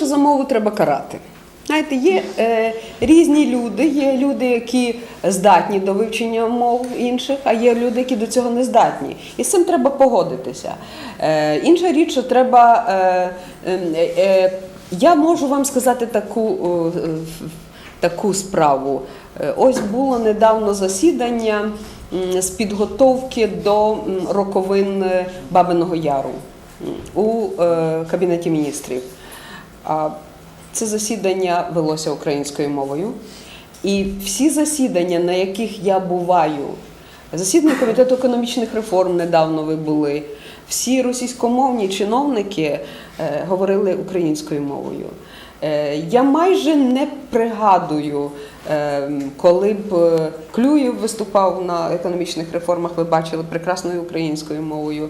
що за мову треба карати. Знаєте, є е, різні люди, є люди, які здатні до вивчення мов інших, а є люди, які до цього не здатні. І з цим треба погодитися. Е, інша річ, що треба. Е, е, е, я можу вам сказати таку, е, таку справу. Е, Ось було недавно засідання з підготовки до роковин е, Бабиного Яру у е, Кабінеті міністрів. Це засідання велося українською мовою. І всі засідання, на яких я буваю, засідання Комітету економічних реформ недавно ви були, всі російськомовні чиновники е, говорили українською мовою. Е, Я майже не пригадую, е, коли б Клюєв виступав на економічних реформах, ви бачили прекрасною українською мовою.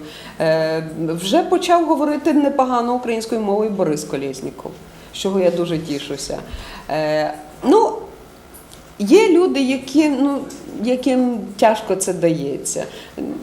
Вже почав говорити непогано українською мовою Борис Колєсніков, з чого я дуже тішуся. Ну, Є люди, які, ну, яким тяжко це дається.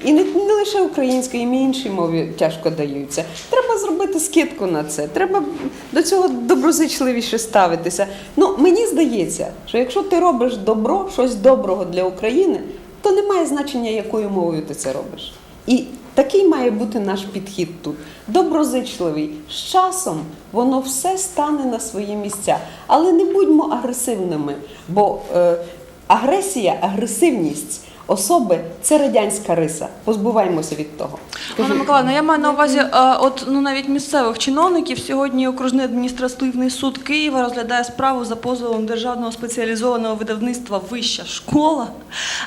І не, не лише українською, і іншій мові тяжко даються. Треба зробити скидку на це. Треба до цього доброзичливіше ставитися. Ну, мені здається, що якщо ти робиш добро, щось доброго для України, то немає значення, якою мовою ти це робиш. І такий має бути наш підхід тут. Доброзичливий. З часом воно все стане на свої місця. Але не будьмо агресивними, бо е, агресія, агресивність особи це радянська риса. Позбуваємося від того. Анна Миколаївна, я маю на увазі, е, от ну навіть місцевих чиновників. Сьогодні окружний адміністративний суд Києва розглядає справу за позовом державного спеціалізованого видавництва Вища школа,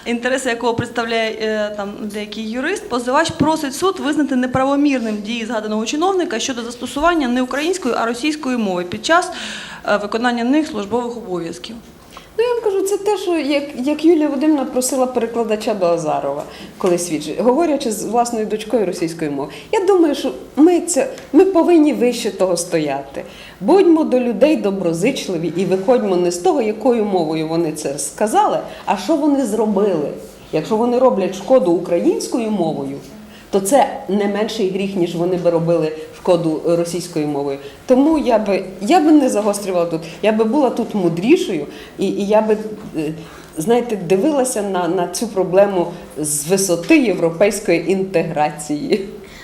інтереси якого представляє е, там деякий юрист. Позивач просить суд визнати неправомірним дії згаданого чиновника щодо застосування не української, а російської мови під час е, виконання них службових обов'язків. Ну, я вам кажу, це те, що як, як Юлія Вадимівна просила перекладача до Азарова, коли свідчить, говорячи з власною дочкою російської мови. Я думаю, що ми це ми повинні вище того стояти. Будьмо до людей доброзичливі і виходьмо не з того, якою мовою вони це сказали, а що вони зробили. Якщо вони роблять шкоду українською мовою, то це не менший гріх, ніж вони би робили шкоду російською мовою. Тому я би я би не загострювала тут. Я би була тут мудрішою, і, і я би. е, Знаєте, дивилася на, на цю проблему з висоти європейської інтеграції.